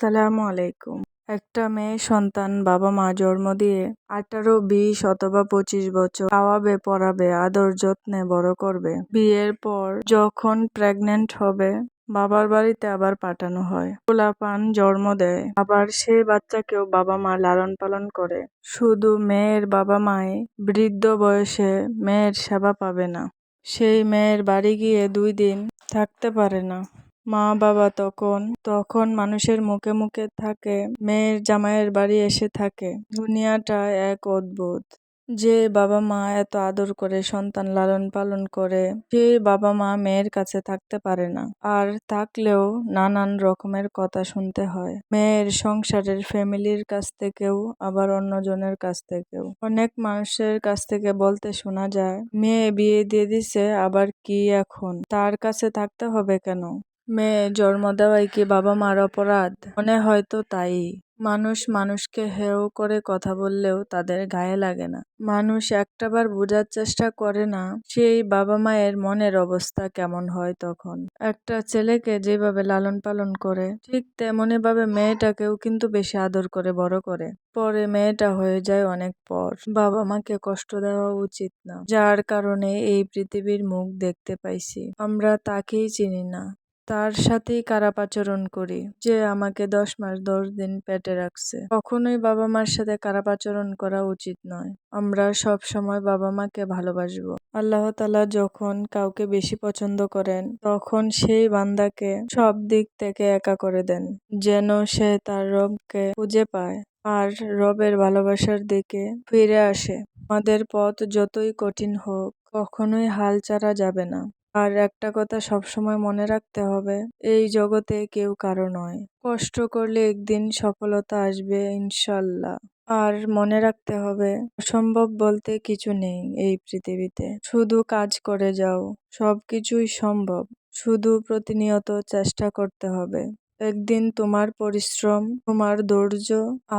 আসসালামু আলাইকুম। একটা মেয়ে সন্তান বাবা মা জন্ম দিয়ে আঠারো, বিশ অথবা পঁচিশ বছর খাওয়াবে, পড়াবে, আদর যত্নে বড় করবে। বিয়ের পর যখন প্রেগনেন্ট হবে, বাবার বাড়িতে আবার পাঠানো হয়। পোলাপান জন্ম দেয়, আবার সেই বাচ্চাকেও বাবা মা লালন পালন করে। শুধু মেয়ের বাবা মাই বৃদ্ধ বয়সে মেয়ের সেবা পাবে না। সেই মেয়ের বাড়ি গিয়ে দুই দিন থাকতে পারে না। মা বাবা তখন তখন মানুষের মুখে মুখে থাকে, মেয়ের জামাইয়ের বাড়ি এসে থাকে। দুনিয়াটা এক অদ্ভুত। যে বাবা মা এত আদর করে, সন্তান লালন পালন করে সেই বাবা মা মেয়ের কাছে থাকতে পারে না। আর থাকলেও নানান রকমের কথা শুনতে হয়। মেয়ের সংসারের ফ্যামিলির কাছ থেকেও, আবার অন্যজনের কাছ থেকেও। অনেক মানুষের কাছ থেকে বলতে শোনা যায়, মেয়ে বিয়ে দিয়ে দিছে, আবার কি এখন? তার কাছে থাকতে হবে কেন? মেয়ে জন্ম দেওয়াই কি বাবা মার অপরাধ? মনে হয়তো তাই। মানুষ মানুষকে হেয় করে কথা বললেও তাদের গায়ে লাগে না। মানুষ একটাবার বোঝার চেষ্টা করে না, সেই বাবা মায়ের মনের অবস্থা কেমন হয় তখন। একটা ছেলেকে যেভাবে লালন পালন করে, ঠিক তেমনি ভাবে মেয়েটাকেও কিন্তু বেশি আদর করে, বড় করে। পরে মেয়েটা হয়ে যায় অনেক পর। বাবা মাকে কষ্ট দেওয়া উচিত না। যার কারণে এই পৃথিবীর মুখ দেখতে পাইছি। আমরা তাকেই চিনি না। তার সাথেই খারাপ আচরণ করি, যে আমাকে দশ মাস দশ দিন পেটে রাখছে। কখনোই বাবা মার সাথে খারাপ আচরণ করা উচিত নয়। আমরা সব সময় বাবা মাকে ভালোবাসবো। আল্লাহ তালা যখন কাউকে বেশি পছন্দ করেন, তখন সেই বান্দাকে সব দিক থেকে একা করে দেন, যেন সে তার রবকে খুঁজে পায় আর রবের ভালোবাসার দিকে ফিরে আসে। আমাদের পথ যতই কঠিন হোক, কখনোই হাল ছাড়া যাবে না। আর একটা কথা সবসময় মনে রাখতে হবে, এই জগতে কেউ কারও নয়। কষ্ট করলে একদিন সফলতা আসবে, ইনশাল্লাহ। আর মনে রাখতে হবে, অসম্ভব বলতে কিছু নেই এই পৃথিবীতে। শুধু কাজ করে যাও সব কিছুই সম্ভব। শুধু প্রতিনিয়ত চেষ্টা করতে হবে। একদিন তোমার পরিশ্রম, তোমার ধৈর্য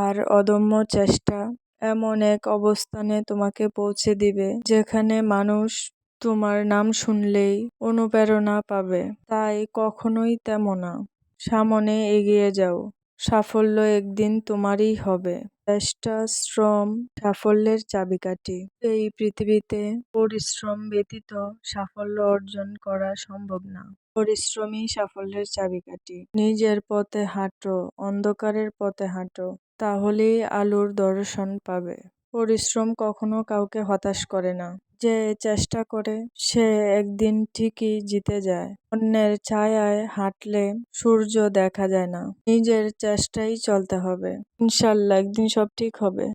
আর অদম্য চেষ্টা এমন এক অবস্থানে তোমাকে পৌঁছে দিবে, যেখানে মানুষ তোমার নাম শুনলেই অনুপ্রেরণা পাবে, তাই কখনোই তেমন সামনে এগিয়ে যাও, সাফল্য একদিন তোমারই হবে। চেষ্টা শ্রম সাফল্যের চাবিকাঠি। এই পৃথিবীতে পরিশ্রম ব্যতীত সাফল্য অর্জন করা সম্ভব না। পরিশ্রমই সাফল্যের চাবিকাঠি। নিজের পথে হাঁটো, অন্ধকারের পথে হাঁটো, তাহলেই আলোর দর্শন পাবে। পরিশ্রম কখনো কাউকে হতাশ করে না। যে চেষ্টা করে, সে একদিন ঠিকই জিতে যায়। অন্যের ছায়ায় হাঁটলে সূর্য দেখা যায় না। নিজের চেষ্টাই চলতে হবে। ইনশাল্লাহ একদিন সব ঠিক হবে।